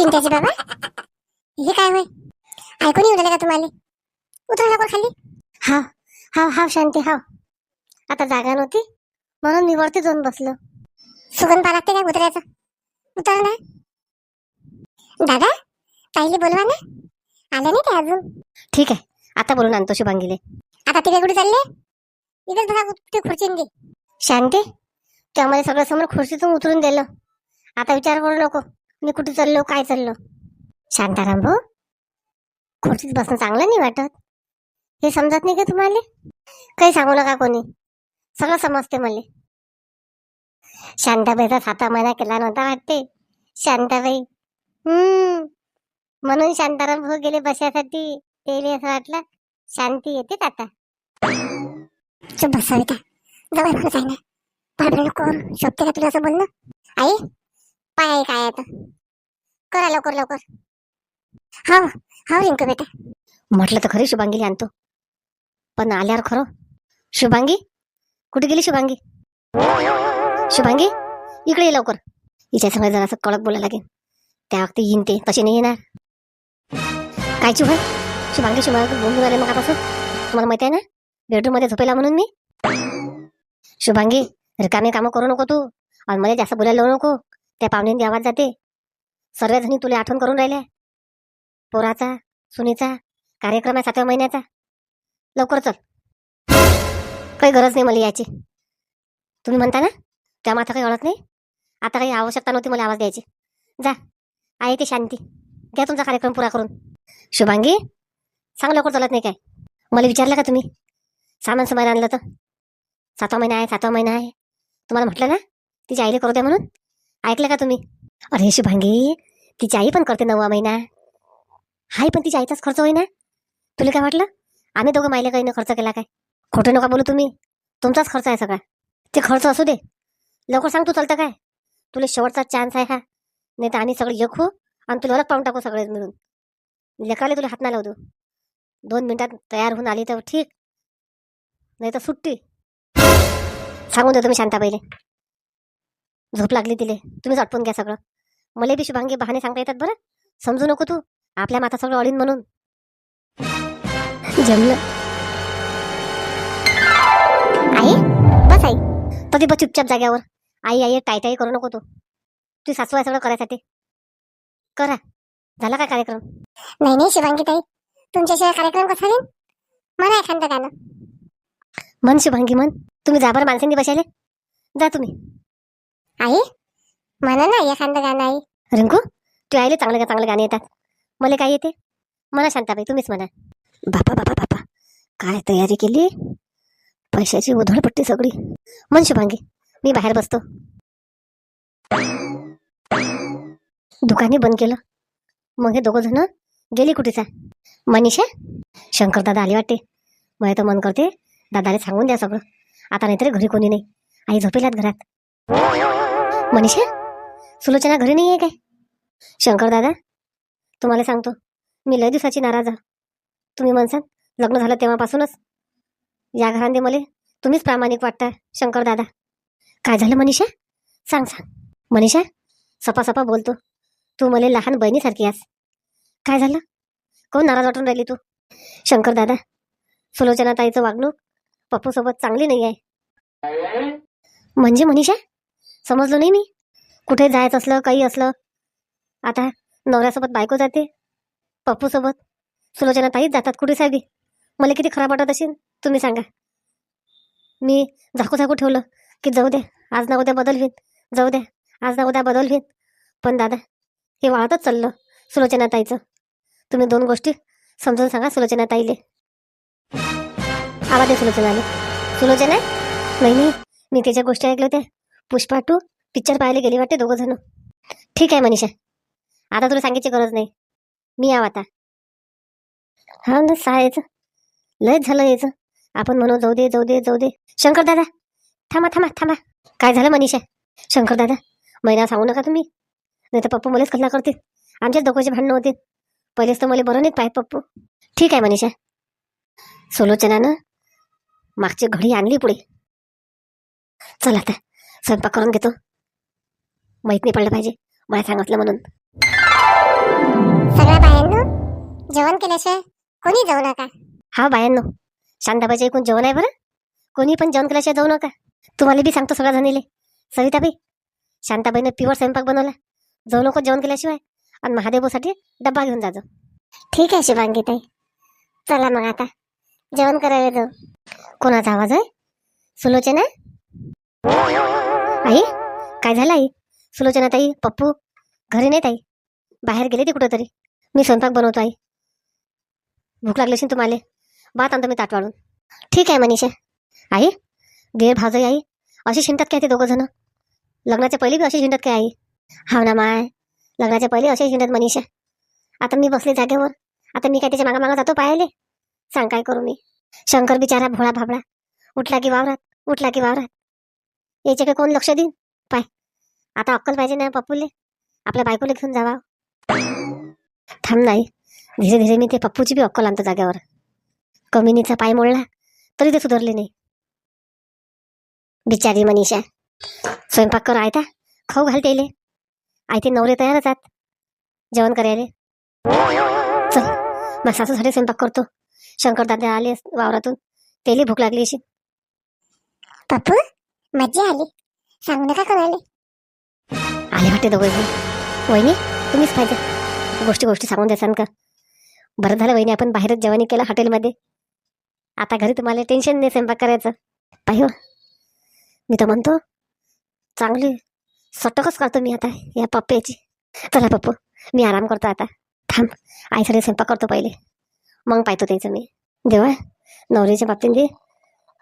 चिंताचे बाबा? हे काय होय? ऐकून येऊ का तुम्हाला? उतरा लवकर खाली. हा हा हा शांती हा आता जागा नव्हती म्हणून मी वरती जाऊन बसलो. सुगंध पा लागते काय उतरायचं? उतर ना. दादा ताईले बोलवा ना. आले नाही ते अजून? ठीक आहे आता बोलून आणतो शुभांगीले आता तिथे कुठे चालले? इकडे बघा ते खुर्चीन दे शांती त्यामध्ये सगळं समोर खुर्चीतून उतरून दिलं. आता विचार करू नको. मी कुठे चाललो काय चाललो? शांताराम भाऊ खुर्चीत बसणं चांगलं नाही वाटत. हे समजत नाही का तुम्हाला? काही सांगू नका कोणी. सगळं समजते मला. शांताबाईचा साता महिना केला नव्हता वाटते. शांताबाई हम्म. म्हणून शांताराम भाऊ गेले बसासाठी. ते असं वाटलं शांती येते आता? चुप बसावी का जवळ कोण? शोधते का तुला असं बोलणं? आई? पाय काय आता? करा लवकर लवकर. हा हा रिंकू बेटा. म्हटलं तर खरी शुभांगीला आणतो. पण आल्यावर खरं? शुभांगी? कुठे गेली शुभांगी? शुभांगी इकडे ये लवकर. हिच्या संग जरासं कडक बोलायला लागेल त्या वक्ती येईन ते तसे नाही येणार. काय चुभ शुभांगी शुभांगी बोलून आले मग आतापासून? तुम्हाला माहिती आहे ना? बेडरूममध्ये झोपेला म्हणून मी. शुभांगी रिकामे कामं करू नको तू. आणि मला जास्त बोलायला लावू नको. त्या पाहुण्यांनी आवाज जाते. सर्वजणी तुला आठवण करून राहिल्या पोराचा सुनीचा कार्यक्रम आहे सातव्या महिन्याचा. लवकर चल. काही गरज नाही मला यायची. तुम्ही म्हणता ना? त्या माथा काही अडत नाही? आता काही आवश्यकता नव्हती मला आवाज द्यायची. जा. आहे ते शांती. घ्या तुमचा कार्यक्रम पुरा करून. शुभांगी सांग लवकर चालत नाही काय? मला विचारलं का तुम्ही? सामान सामान आणलं तर. सातवा महिना आहे सातवा महिना आहे. तुम्हाला म्हटलं ना? तिच्या आईला करू द्या म्हणून. ऐकलं का तुम्ही? अरे शुभांगी तिची आई पण करते नववा महिना. हाय पण तिच्या आईचाच खर्च होईना. तुला काय वाटलं? आम्ही दोघं मायले काही खर्च केला काय? खोटं नका बोलू तुम्ही. तुमचाच खर्च आहे सगळा. ते खर्च असू दे. लवकर सांग तू चालतं काय? तुला शेवटचा चान्स आहे हा. नाही तर आम्ही सगळे एक आणि तुला अलग पाहून टाकू सगळे मिळून. लेकाले तुला हात ना लावू देऊ. दोन मिनिटात तयार होऊन आली तर ठीक. नाही तर सुट्टी. सांगून दे तुम्ही शांता पहिले झोप लागली तिले. तुम्हीच आटपून घ्या सगळं. मला बी शुभांगी बहाणे सांगता येतात बरं. समजू नको तू. आपल्या माथा सगळं अडीन म्हणून. जमलं. आई? बस आई. तो बस चुपचाप जाग्यावर. आई आई टाय टाय करू नको तू. तू सासू आहे सगळं करायसाठी. करा. झाला का कार्यक्रम? नाही नाही शिवांगी ताई. तुमच्याशिवाय कार्यक्रम कसा होईल? म्हणा एखादं गाणं मन शुभांगी मन तुम्ही जा बरं माणसांनी बसायले. जा तुम्ही. आई म्हणा ना एखादं गाणं आई. रिंकू तू आईले चांगले चांगले गाणे येतात? मला काय येते? म्हणा शांताबाई तुम्हीच म्हणा. बापा बापा बापा काय तयारी केली? पैशाची उधळपट्टी सगळी. म्हण शुभांगी मी बाहेर बसतो. दुकाने बंद केलं. मग हे दोघं जण गेली कुठेचा मनीषा शंकर दादा आले वाटते. मला तर मन करते दादाला सांगून द्या सगळं. आता नाहीतरी घरी कोणी नाही. आई झोपेलात घरात. मनीषा सुलोचना घरी नाही आहे काय? शंकर दादा तुम्हाला सांगतो मी लय दिवसाची नाराज आहे. तुम्ही म्हणसाल लग्न झालं तेव्हापासूनच. या घरांदे मला तुम्हीच प्रामाणिक वाटता शंकर दादा. काय झालं मनीषा? सांग सांग. मनीषा सपा सपा बोलतो. तू मला लहान बहिणीसारखी आहेस. काय झालं? कोण नाराज वाटून राहिली तू? शंकर दादा सुलोचना ताईचं वागणूक पप्पूसोबत चांगली नाही आहे. म्हणजे मनीषा समजलो नाही मी? कुठे जायचं असलं काही असलं? आता नवऱ्यासोबत बायको जाते पप्पूसोबत. सुलोचना ताईच जातात कुठे साहेबी? मला किती खराब वाटत असेल तुम्ही सांगा. मी झाकू झाकू ठेवलं की जाऊ द्या आज ना उद्या बदल होईल. जाऊ द्या आज ना उद्या बदल होईल. पण दादा हे वाळतच चाललं सुलोचना ताईचं. तुम्ही दोन गोष्टी समजून सांगा सुलोचना ताईले. आवाज आहे सुलोचनाले. सुलोचना? नाही नाही. मी त्याच्या गोष्टी ऐकल्या होत्या. पुष्पा टू पिक्चर पाहायला गेली वाटते दोघं जण? ठीक आहे मनीषा. आता तुला सांगायची गरज नाही. मी याव आता. हा ना सहा यायचं लयच झालं यायचं आपण म्हणू जाऊ दे जाऊ दे जाऊ दे. शंकर दादा थांबा थांबा थांबा. काय झालं मनीषा? शंकर दादा महिना सांगू नका तुम्ही. नाही तर पप्पू मलाच कल्ला करतील. आमच्याच दोघांचे भांडणं होतील. पहिलेच तर मला बरं नाहीत पाहिजे पप्पू. ठीक आहे मनीषा. सोलोचनानं मागची घडी आणली पुढे. चला आता. स्वयंपाक करून घेतो. माहीत नाही पडलं पाहिजे. मला सांगितलं म्हणून. सगळ्या बायांनो जेवण केल्याशिवाय कोणी जाऊ नका. हा बायांनो शांताबाईच्या एकूण जेवण आहे बरं. कोणी पण जेवण केल्याशिवाय जाऊ नका. तुम्हाला बी सांगतो सगळ्या जणीले. सविताबाई शांताबाईनं पिवळ स्वयंपाक बनवला. जाऊ नको जेवण केल्याशिवाय. आणि महादेवसाठी डब्बा घेऊन जाजो ठीक आहे शिवांगी ताई चला मग आता. जेवण करायला जाऊ. कोणाचा आवाज आहे? सुलोचना आई काय झालं आई? सुलोचना ताई पप्पू घरी नाही ताई बाहेर गेले ते कुठंतरी. मी स्वयंपाक बनवतो आई. भूक लागली असेल तुम्हाला. भात आणतो मी ताट वाढून. ठीक आहे मनीषा. आई देर भावजाई आई. अशी शिंतात काय ते दोघं जण? लग्नाच्या पहिले बी अशी शिंतात काय आई? हाव ना माय. लग्नाच्या पहिले अशी शिंतात मनीषा. आता मी बसले जागेवर. आता मी काय त्याच्या मागा मागा जातो पाहिले सांग काय करू मी? शंकर बिचारा भोळा भाबळा उठला की वावरात उठला की वावरात. याच्याकडे कोण लक्ष देईन पाय. आता अक्कल पाहिजे ना पप्पूले. आपल्या बायकोला घेऊन जावा. थांब नाही. धीरे धीरे मी ते पप्पूची बी अक्कल आणतो जाग्यावर कमिनीचा पाय मोडला तरी ते सुधारले नाही. बिचारी मनीषा. स्वयंपाक कर आयता. खाऊ घाल आयते नवरे तयारच आहात जेवण करायले चल. मग सासूसाठी स्वयंपाक करतो. शंकर दादा आले वावरातून. त्याला भूक लागली अशी. पप्पू? मज्जा आली. सांगू नका कोणाले. आले वाटते दोघे वहिनी तुम्हीच पाहिजे. गोष्टी गोष्टी सांगून द्यासान का? बरं झालं वहिनी आपण बाहेरच जेवणी केलं हॉटेलमध्ये. आता घरी तुम्हाला टेन्शन नाही स्वयंपाक करायचं. पाहिजे मी तर म्हणतो चांगली सटकच करतो मी आता या पप्प्याची. चला पप्पू मी आराम करतो आता. थांब आईसाठी स्वयंपाक करतो पहिले. मग पाहतो त्याचं मी. देवा नवरीच्या बाबतीत दे.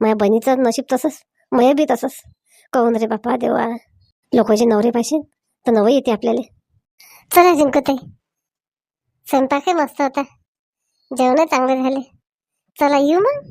माझ्या बहिणीचं नशीब तसंच. मय बी तसंच. कहून रे बापा देवा लोकांचे नवरे पाहिजे तर नवं येते आपल्याला. चला जिंकताई स्वयंपाकही मस्त होता. जेवण चांगले झाले. चला येऊ मग.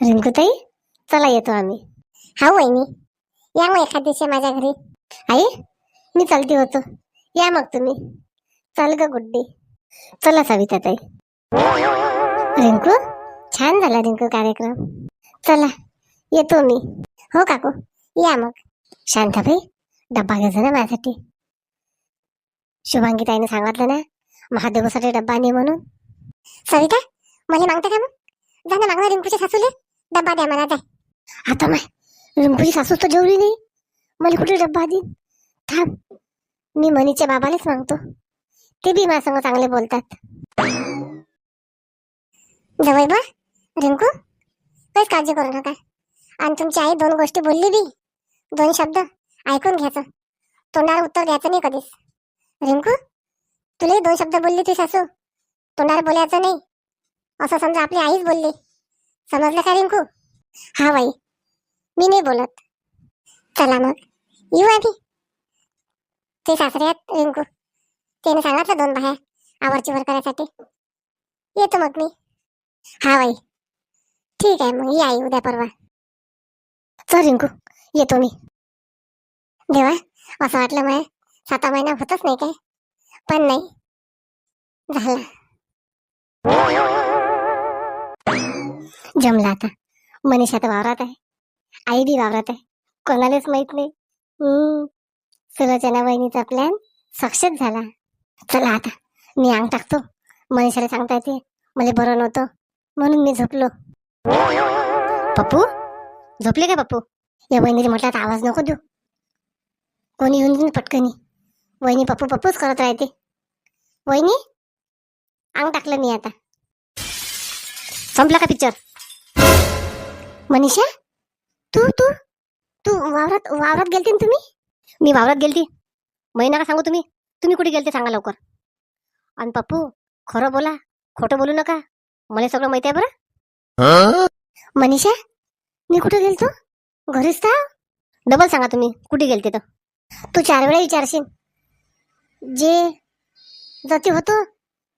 रिंकूताई चला येतो आम्ही. हा वहिनी या मग एखाद दिवशी माझ्या घरी. आई मी चालती होतो. या मग तुम्ही. चल ग गुड्डी. चला सविता ताई रिंकू छान झाला रिंकू कार्यक्रम. चला येतो मी. हो काकू या मग. शांताबाई डब्बा घ्यायचा ना माझ्यासाठी. शुभांगी ताईने सांगितलं ना महादेवासाठी डब्बा ने म्हणून. सविता मला मागता का मग? जा ना मागणार रिंकूच्या सासूले. डब्बा द्या मला जाय आता माय रिंकूची सासू तर जेवली नाही. मला कुठे डब्बा देईन? थांब मी मनीच्या बाबालाच मागतो. ते बी माझ्या चांगले बोलतात. जवळ बा रिंकू. काहीच काळजी करू नका. आणि तुमची आई दोन गोष्टी बोलली बी. दोन शब्द. ऐकून घ्यायचं. तोंडावर उत्तर द्यायचं नाही कधीच. रिंकू तुलाही दोन शब्द बोलली ती सासू. तोंडावर बोलायचं नाही. असं समजा आपली आईच बोलली. समजलं का रिंकू? हा बाई. मी नाही बोलत. चला मग. येऊ आधी. ते सासरे आहेत रिंकू. त्याने सांगितलं दोन बाहेर आवरची वर करायसाठी. येतो मग मी. हा बाई. ठीक आहे मग. या आई उद्या परवा. चल रिंकू येतो मी. देवा असं वाटलं माय साता महिना होतच नाही काय? पण नाही. झालं. जमला आता. मनीषा तर वावरात आहे. आई बी वावरात आहे. कोणालाच माहीत नाही. हम्म. सुलोचना बहिणीचा प्लॅन सक्सेस झाला. चला आता. मी अंग टाकतो. मनीषाला सांगता येते. मला बरं नव्हतं. म्हणून मी झोपलो. पप्पू? झोपले का पप्पू या वहिनीने म्हटलं आता आवाज नको देऊ. कोणी येऊन देईन पटकनी. वहिनी पप्पू पप्पूच करत राहते. वहिनी अंग टाकलं मी आता. संपला का पिक्चर मनीषा तू तू तू वावरात वावरात गेलते ना तुम्ही? मी वावरात गेलती. महिना का सांगू तुम्ही? तुम्ही कुठे गेलते सांगा लवकर. आणि पप्पू खरं बोला खोटं बोलू नका. मला सगळं माहिती आहे बरं. मनीषा मी कुठे गेलतो? घरीच तर डबल सांगा तुम्ही कुठे गेलते तर? तू चार वेळा विचारशील. जे जती होतो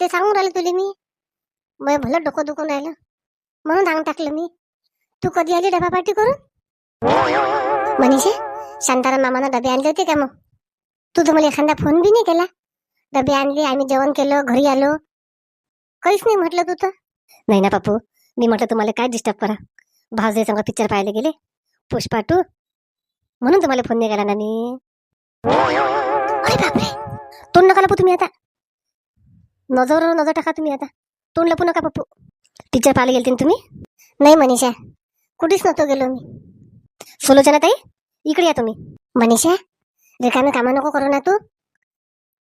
ते सांगून राहिलं तुले मी. मग भलं डोकं दुखून राहिलं. म्हणून सांग टाकलं मी. तू कधी आली डबा पार्टी करून? मनीषे शांताराम मामानं डबे आणले होते का मग? तू तर मला एखादा फोन बी नाही केला? डबे आणले आम्ही जेवण केलं घरी आलो. काहीच नाही म्हटलं तू तर. नाही ना पप्पू मी म्हटलं तुम्हाला काय डिस्टर्ब करा? भावजे संग पिक्चर पाहायला गेले. पुष्पा टू म्हणून तुम्हाला फोन नाही केला ना मी अरे बापरे! तोंड नका लपू तुम्ही आता. नजर नजर टाका तुम्ही आता. तोंड लपू नका पप्पू. पिक्चर पाहायला गेलते ना तुम्ही? नाही मनीषा. कुठेच नव्हतो गेलो मी. सुलोचना ताई इकडे या तुम्ही. मनीषा रिकामे कामं नको करू ना तू.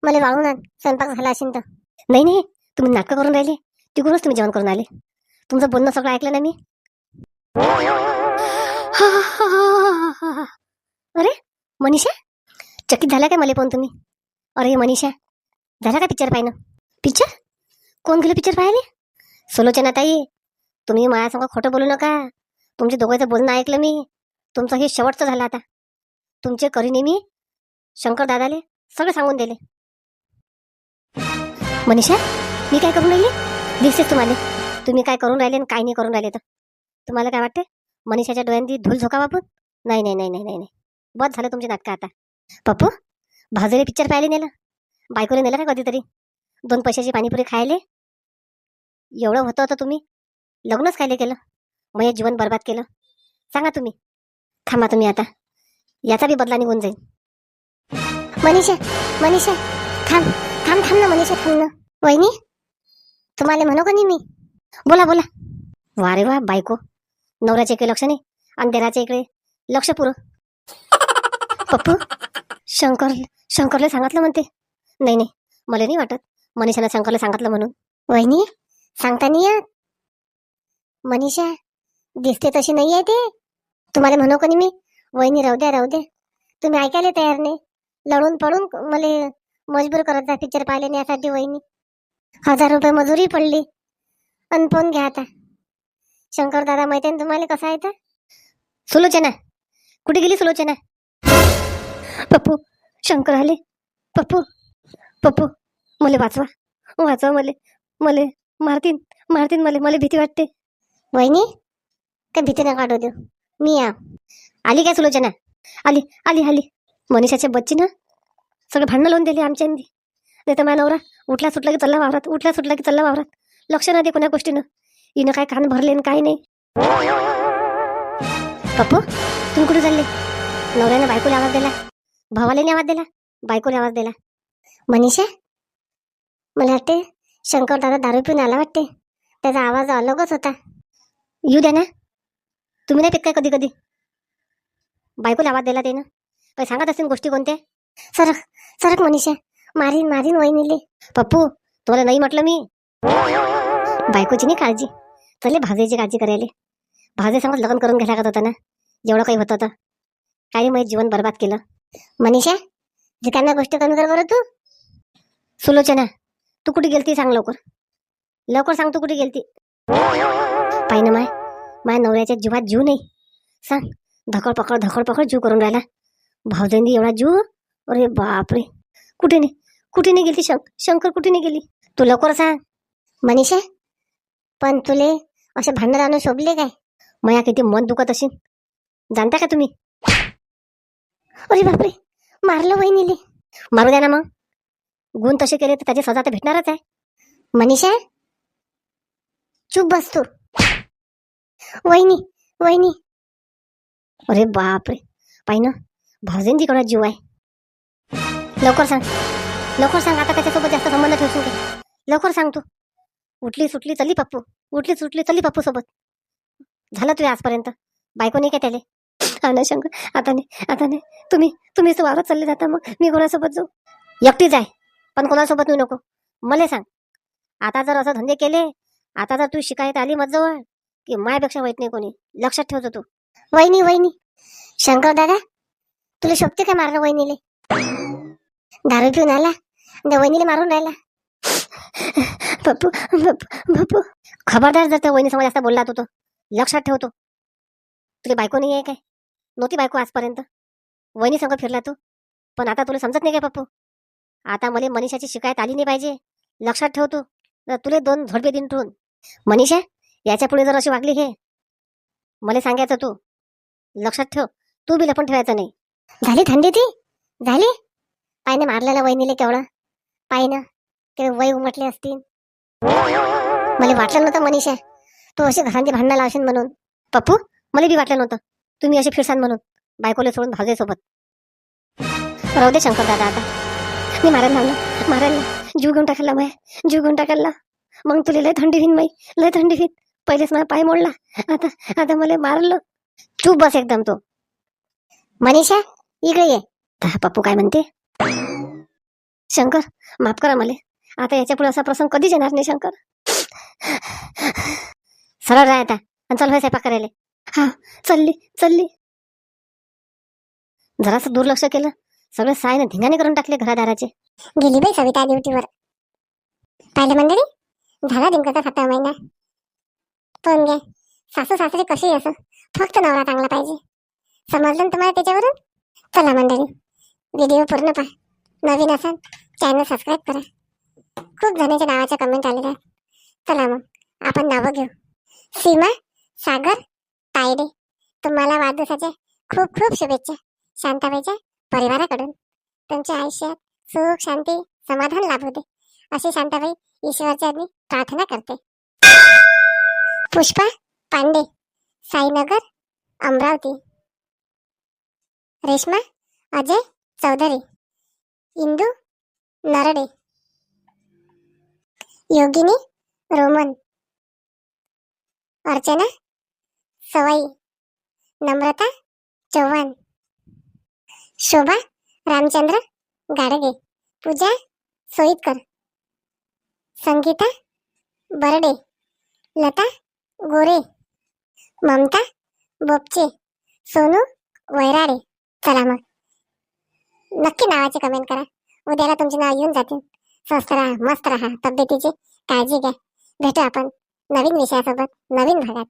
मला वाळून आण. स्वयंपाक झाला असेल तर. नाही नाही. तुम्ही नाटकं करून राहिले. तिकडूनच तुम्ही जेवण करून आले. तुमचं बोलणं सगळं ऐकलं ना मी? अरे मनीषा? चकित झाला काय मला पण तुम्ही? अरे मनीषा झाला का पिक्चर पाहिनं पिक्चर कोण गेलं पिक्चर पाहिले सुलोचना ताई तुम्ही माझ्यासंग खोटं बोलू नका. तुमच्या दोघांचं बोलणं ऐकलं मी. तुमचं हे शेवटचं झालं आता. तुमचे करीने मी शंकर दादाले सगळं सांगून दिले. मनीषा मी काय करून राहिली? दिसतेच तुम्हाला. तुम्ही काय करून राहिले आणि काय नाही करून राहिले तर? तुम्हाला काय वाटते मनीषाच्या डोळ्यांनी धूल झोका बापून नाही नाही नाही नाही नाही नाही. बस झालं तुमचे नाटकं आता. पप्पू भाजरे पिक्चर पाहिले नेलं? बायकोने नेलं का कधीतरी? दोन पैशाची पाणीपुरी खायले? एवढं होतं होतं तुम्ही? लग्नच खायले केलं? मग जीवन बर्बाद केलं? सांगा तुम्ही. थांबा तुम्ही आता. याचा बी बदला निघून जाईल मनीषा मनीषा थांब थांब थांब ना मनीषा थांब ना. वहिनी तुम्हाला म्हणू का नाही मी? बोला बोला. वा रे वा बायको. नवऱ्याच्या इकडे लक्ष नाही आणि देराच्या इकडे लक्ष पुरं. पप्पू शंकर शंकरला सांगितलं म्हणते. नाही नाही मला नाही वाटत मनीषानं शंकरला सांगितलं म्हणून. वहिनी सांगता नाही येत. मनीषा दिसते तशी नाही आहे ते. तुम्हाला म्हणू का नाही मी? वहिनी राहू द्या राहू द्या. तुम्ही ऐकायला तयार नाही. लढून पडून मला मजबूर करत जा पिक्चर पाहिले यासाठी वहिनी. हजार रुपये मजुरी पडली. अनपोन घ्या आता. शंकर दादा माहिती आहे तुम्हाला कसा आहे तर सुलोचना. कुठे गेली सुलोचना? पप्पू शंकर आले. पप्पू पप्पू मला वाचवा. वाचवा मले. मले मारतीन मारतीन मले. मला भीती वाटते. वहिनी काय भीती नका काढू देऊ. मी या. आली काय सुलोचना? आली आली आली. मनीषाच्या बच्ची ना सगळं भांडणं लावून दिली आमच्या नाही तर माझा नवरा उठला सुटला की चल्ला वावरात उठला सुटला की चल्ला वावरात. लक्ष ना दे कोणा गोष्टीनं. हिनं काय कान भरले आणि काय नाही. पप्पू तुम्ही कुठे चालले? नवऱ्यानं बायकोला आवाज दिला. भावाला आवाज दिला. बायकोला आवाज दिला. मनीषा मला वाटते शंकर दादा दारू पिऊन आला वाटते त्याचा आवाज अलगच होता. येऊ द्या ना. तुम्ही नाही पित काय कधी कधी बायकोला आवाज दिला त्यानं. काही सांगत असेल गोष्टी कोणत्या? सरक सरक मनीषा. मारीन मारीन वहिनीले. पप्पू तुम्हाला नाही म्हटलं मी. बायकोची नाही काळजी. चले भाजेची काळजी करायला. भाजे समज लग्न करून घ्यायला लागत होता ना जेवढं काही होतं तर. काही माहीत जीवन बर्बाद केलं. मनीषा रिकाम्या गोष्टी कमी कर बरं तू. सुलोचना तू कुठे गेलती सांग लवकर. लवकर सांग तू कुठे गेलती. पाय ना माय माय नवऱ्याच्या जीवात जीव नाही. सांग धकड पकड धकड पकड जीव करून राहिला. भावजंदी एवढा जीव? अरे बापरे. कुठे नाही कुठे नाही गेली शंक शंकर कुठे नाही गेली? तू लवकर सांग. मनीषा पण तुले असे भांडण राहणं शोभले काय? मया किती मन दुखत असेल जाणता का तुम्ही? अरे बापरे मारलं वहिनीले. मारू द्या ना मग. गुण तसे केले तर त्याची सजा तर भेटणारच आहे. मनीषा चुप बसतो वहिनी वहिनी. अरे बापरे पाहि ना भावजेंजीकडे जीव आहे? लवकर सांग. लवकर सांग आता त्याच्यासोबत जास्त संबंध ठेवशील लवकर सांग तू. उठली सुटली चली पप्पू. उठली सुटली चली पप्पू सोबत. झालं तुझ्या आजपर्यंत? बायको नाही काय त्याले? हा ना शंकर. आता नाही आता नाही. तुम्ही तुम्ही वावरत चालले जाता मग? मी कोणासोबत जाऊ? एकटीच आहे. पण कोणासोबत मी नको. मला सांग. आता जर असं धंदे केले आता जर तू शिकायत आली मजजवळ की मायापेक्षा वाईट नाही कोणी? लक्षात ठेवतो तू. वहिनी वहिनी. शंकर दादा तुला शोभते काय मारलं वहिनीले? दारू पिऊन आला? वहिनीला वहिनीले मारून राहिला. पप्पू पप्पू पप्पू खबरदार जर त्या वहिनी समोर जास्त बोलला तू तो. लक्षात ठेवतो तुझी बायको नाही आहे काय? नव्हती बायको आजपर्यंत. वहिनी संग फिरला तू. पण आता तुला समजत नाही काय पप्पू आता मला मनीषाची शिकायत आली नाही पाहिजे. लक्षात ठेव तू. तुले दोन झोडपे दिन ठेवून. मनीषा याच्यापुढे जर अशी वागली हे मला सांगायचं तू. लक्षात ठेव. तू बी पण ठेवायचं नाही. झाली थंडी ती? झाली? पाय ना मारलेला वहिनीले केवढं? पाय ना ते वय उमटले असतील. मला वाटलं नव्हतं मनीषा. तू अशी घरांचे भांडणं लावशील म्हणून. पप्पू मला बी वाटलं नव्हतं. तुम्ही असे फिरसान म्हणून. बायकोले सोडून भावजे सोबत. राहू दे शंकर दादा आता. मी मारायला लावलं मारायला जीव घेऊन टाकायला माय जीव घेऊन टाकायला मग तुला लय थंडी होईन माई लय थंडी होईन. पहिलेच मला पाय मोडला. आता आता मला मारलं. चूप बस एकदम तो. मनीषा इकडे ये. पप्पू काय म्हणते. शंकर माफ करा मला. आता याच्यापुढे असा प्रसंग कधीच येणार नाही शंकर? सरळ राह आता आणि चल भाई स्वयंपाक करायला. हा चलली चलली. जरासं दुर्लक्ष केलं. सगळं सायनं धिंगाणे करून टाकले घरादाराचे. गेली बाई सविता ड्युटीवर. पाहिलं मंडळी झाला दिमकाचा सातवा महिना. पण घ्या सासू सासरे कशी असं? फक्त नवरा चांगला पाहिजे. समजलं ना तुम्हाला त्याच्यावरून? चला मंडळी. व्हिडिओ पूर्ण पहा. नवीन असाल चॅनल सबस्क्राईब करा. खूप जणांच्या नावाच्या कमेंट आलेल्या आहेत. चला मग आपण नावं घेऊ. सीमा सागर तायडे. तुम्हाला वाढदिवसाच्या खूप खूप शुभेच्छा. शांताबाईच्या परिवाराकडून. तुमच्या आयुष्यात सुख शांती समाधान लाभू दे. अशी शांताबाई ईश्वरच्या मी प्रार्थना करते. पुष्पा पांडे साईनगर अमरावती. रेश्मा अजय चौधरी. इंदू नरडे. योगिनी रोमन. अर्चना सवाई. नम्रता चव्हाण शोभा रामचंद्र गाडगे. पूजा सोईतकर. संगीता बर्डे. लता गोरे. ममता बोपचे. सोनू वैराडे. चला मग. नक्की नावाचे कमेंट करा. उद्याला तुमचे नाव येऊन जातील. स्वस्त राहा मस्त राहा. तब्येतीची काळजी घ्या. भेटू आपण नवीन विषयासोबत नवीन भागात.